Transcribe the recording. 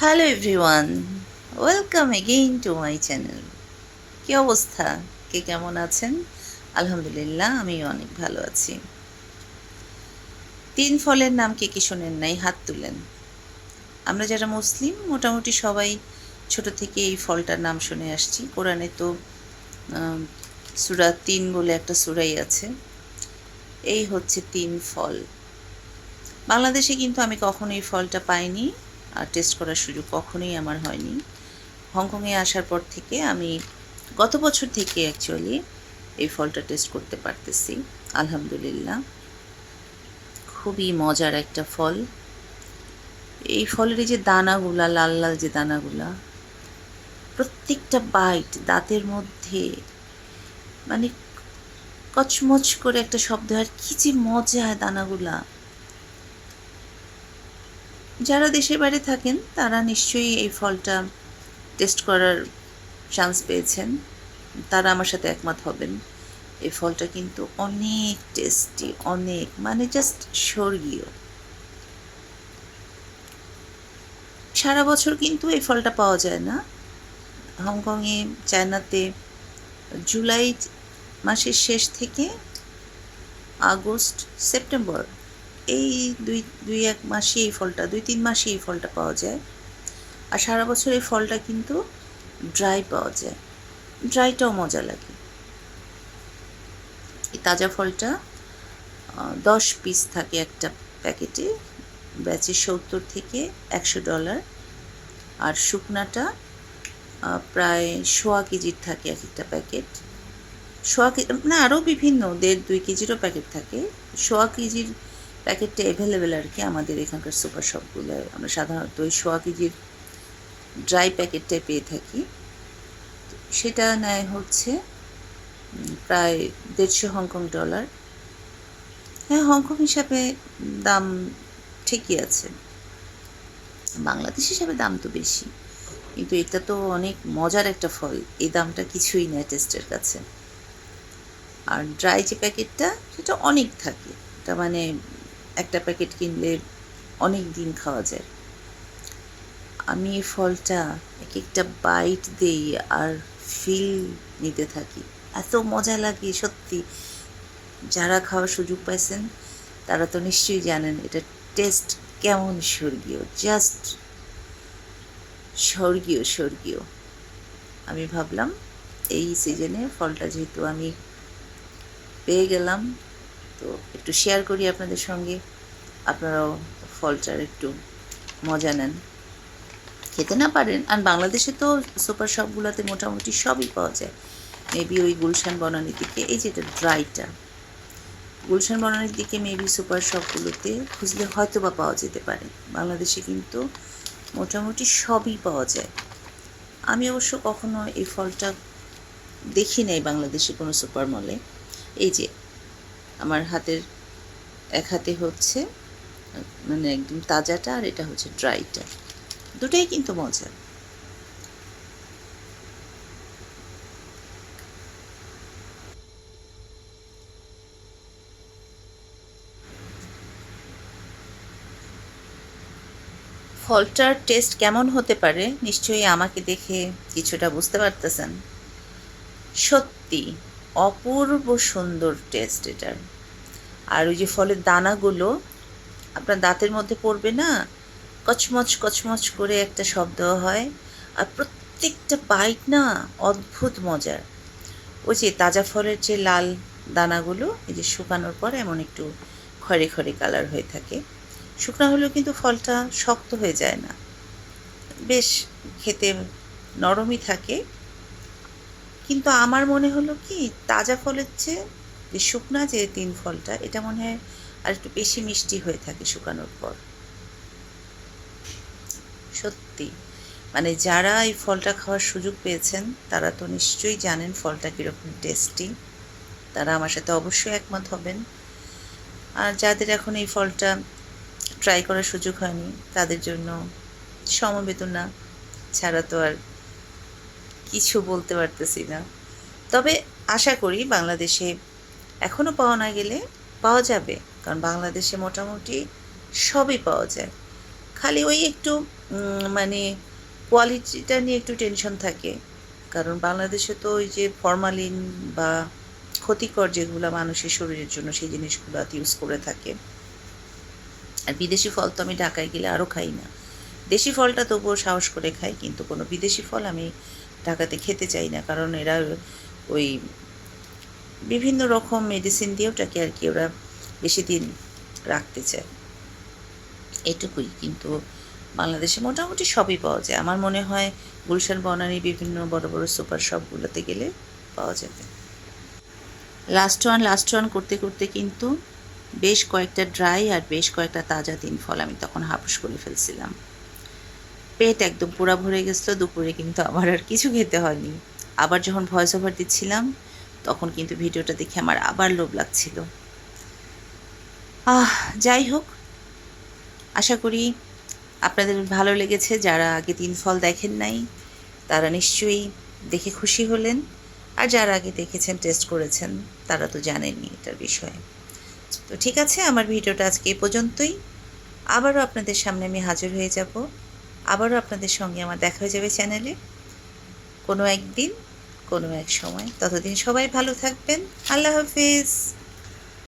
Hello everyone welcome again to my channel কী অবস্থা? কে কেমন আছেন? আলহামদুলিল্লাহ আমি অনেক ভালো আছি। তিন ফলের নাম কে কি শোনেন নাই, হাত তুলেন। আমরা যারা মুসলিম, মোটামুটি সবাই ছোট থেকে এই ফলটার নাম শুনে আসছি। কোরআনে তো সূরা তিন বলে একটা সূরাই আছে। এই হচ্ছে তিন ফল। বাংলাদেশে কিন্তু আমি কখনো এই ফলটা পাইনি। টেস্ট করার সুযোগ কখনোই আমার হয়নি। হংকংয়ে আসার পর থেকে আমি গত বছর থেকে অ্যাকচুয়ালি এই ফলটা টেস্ট করতে পারতেছি, আলহামদুলিল্লাহ। খুবই মজার একটা ফল। এই ফলের যে দানাগুলা, লাল লাল যে দানাগুলা, প্রত্যেকটা বাইট দাঁতের মধ্যে মানে কচমচ করে একটা শব্দ, আর কি যে মজা হয় দানাগুলা। যারা দেশের বাইরে থাকেন, তারা নিশ্চয়ই এই ফলটা টেস্ট করার চান্স পেয়েছেন। তারা আমার সাথে একমত হবেন। এই ফলটা কিন্তু অনেক টেস্টি অনেক মানে জাস্ট স্বর্গীয়। সারা বছর কিন্তু এই ফলটা পাওয়া যায় না। হংকংয়ে, চায়নাতে জুলাই মাসের শেষ থেকে আগস্ট, সেপ্টেম্বর এই দুই দুই এক মাসে এই ফলটা, দুই তিন মাসে এই ফলটা পাওয়া যায়। আর সারা বছর এই ফলটা কিন্তু ড্রাই পাওয়া যায়। ড্রাইটাও মজা লাগে। এই তাজা ফলটা দশ পিস থাকে একটা প্যাকেটে, ব্যাচে সত্তর থেকে একশো ডলার আর শুকনাটা প্রায় সোয়া কেজির থাকে এক একটা প্যাকেট। সোয়া কেজি না আরও বিভিন্ন, দেড় দুই কেজিরও প্যাকেট থাকে। সোয়া কেজির প্যাকেটটা অ্যাভেলেবেল আর কি আমাদের এখানকার সুপার শপগুলোয় আমরা সাধারণত ওই সোয়া কেজির ড্রাই প্যাকেটটাই পেয়ে থাকি। সেটা নেয় হচ্ছে প্রায় দেড়শো হংকং ডলার হ্যাঁ হংকং হিসাবে দাম ঠিকই আছে। বাংলাদেশ হিসাবে দাম তো বেশি। কিন্তু এটা তো অনেক মজার একটা ফল। এই দামটা কিছুই নেয় টেস্টের কাছে। আর ড্রাই যে প্যাকেটটা সেটা অনেক থাকে। এটা মানে একটা প্যাকেট কিনলে অনেক দিন খাওয়া যায়। আমি এই ফলটা এক একটা বাইট দেই আর ফিল নিতে থাকি। এত মজা লাগে, সত্যি। যারা খাওয়ার সুযোগ পাইছেন, তারা তো নিশ্চয়ই জানেন, এটা টেস্ট কেমন স্বর্গীয় জাস্ট স্বর্গীয় স্বর্গীয়। আমি ভাবলাম, এই সিজনে ফলটা যেহেতু আমি পেয়ে গেলাম তো একটু শেয়ার করি আপনাদের সঙ্গে। আপনারাও ফলটার একটু মজা নেন। খেতে না পারেন, আর বাংলাদেশে তো সুপার শপগুলোতে মোটামুটি সবই পাওয়া যায়। মেবি ওই গুলশান বনানির দিকে, এই যেটা ড্রাইটা গুলশান বনানির দিকে মেবি সুপার শপগুলোতে খুঁজলে হয়তো বা পাওয়া যেতে পারে। বাংলাদেশে কিন্তু মোটামুটি সবই পাওয়া যায়। আমি অবশ্য কখনো এই ফলটা দেখি নাই বাংলাদেশে কোনো সুপার মলে এই যে আমার হাতের এক হাতে হচ্ছে মানে একদম তাজাটা আর এটা হচ্ছে ড্রাইটা দুটোই কিন্তু মজা ফলটার টেস্ট কেমন হতে পারে, নিশ্চয়ই আমাকে দেখে কিছুটা বুঝতে পারতেছেন। সত্যি। অপূর্ব সুন্দর টেস্ট এটার আর ওই যে ফলের দানাগুলো, আপনার দাঁতের মধ্যে পড়বে না, কচমচ কচমচ করে একটা শব্দ হয়, আর প্রত্যেকটা বাইট না অদ্ভুত মজার। ওই যে তাজা ফলের যে লাল দানাগুলো, এই যে শুকানোর পর এমন একটু খরে খরে কালার হয়ে থাকে। শুকনো হলেও কিন্তু ফলটা শক্ত হয়ে যায় না। বেশ, খেতে নরমই থাকে। কিন্তু আমার মনে হলো কি, তাজা ফলের চেয়ে যে শুকনা যে তিন ফলটা, এটা মনে হয় আর একটু বেশি মিষ্টি হয়ে থাকে শুকানোর পর। সত্যি। মানে যারা এই ফলটা খাওয়ার সুযোগ পেয়েছেন, তারা তো নিশ্চয়ই জানেন ফলটা কীরকম টেস্টি তারা আমার সাথে অবশ্যই একমত হবেন। আর যাদের এখন এই ফলটা ট্রাই করার সুযোগ হয়নি, তাদের জন্য সমবেদনা ছাড়া তো আর কিছু বলতে পারতেছি না। তবে আশা করি বাংলাদেশে এখনও পাওয়া না গেলে পাওয়া যাবে, কারণ বাংলাদেশে মোটামুটি সবই পাওয়া যায়। খালি ওই একটু মানে কোয়ালিটিটা নিয়ে একটু টেনশন থাকে, কারণ বাংলাদেশে তো ওই যে ফরমালিন বা ক্ষতিকর যেগুলো মানুষের শরীরের জন্য সেই জিনিসগুলো ইউজ করে থাকে। আর বিদেশি ফল তো আমি ঢাকায় গেলে আরও খাই না। দেশি ফলটা তবুও সাহস করে খাই, কিন্তু কোনো বিদেশি ফল আমি ঢাকাতে খেতে চাই না, কারণ এরা ওই বিভিন্ন রকম মেডিসিন দিয়ে ওটাকে আর কি ওরা বেশি দিন রাখতে চায়। এটুকুই, কিন্তু বাংলাদেশে মোটামুটি সবই পাওয়া যায়। আমার মনে হয় গুলশান, বনানী বিভিন্ন বড় বড় সুপার শপগুলোতে গেলে পাওয়া যাবে। লাস্ট ওয়ান লাস্ট ওয়ান করতে করতে কিন্তু বেশ কয়েকটা ড্রাই আর বেশ কয়েকটা তাজা তিন ফল আমি তখন হাপুস করে ফেলছিলাম। পেট একদম পুরা ভরে গেছিল, দুপুরে কিন্তু আমার আর কিছু খেতে হয়নি। আবার যখন ভয়েস ওভার দিচ্ছিলাম, তখন কিন্তু ভিডিওটা দেখে আমার আবার লোভ লাগছিল। আহ, যাই হোক, আশা করি আপনাদের ভালো লেগেছে। যারা আগে তিন ফল দেখেন নাই, তারা নিশ্চয়ই দেখে খুশি হলেন। আর যারা আগে দেখেছেন টেস্ট করেছেন, তারা তো জানেনই এটার বিষয়ে। তো ঠিক আছে, আমার ভিডিওটা আজকে এ পর্যন্তই। আবারও আপনাদের সামনে আমি হাজির হয়ে যাব। আবারও আপনাদের সঙ্গে আমার দেখা হয়ে যাবে চ্যানেলে। কোনো একদিন, কোনো এক সময়। ততদিন সবাই ভালো থাকবেন। আল্লাহ হাফিজ।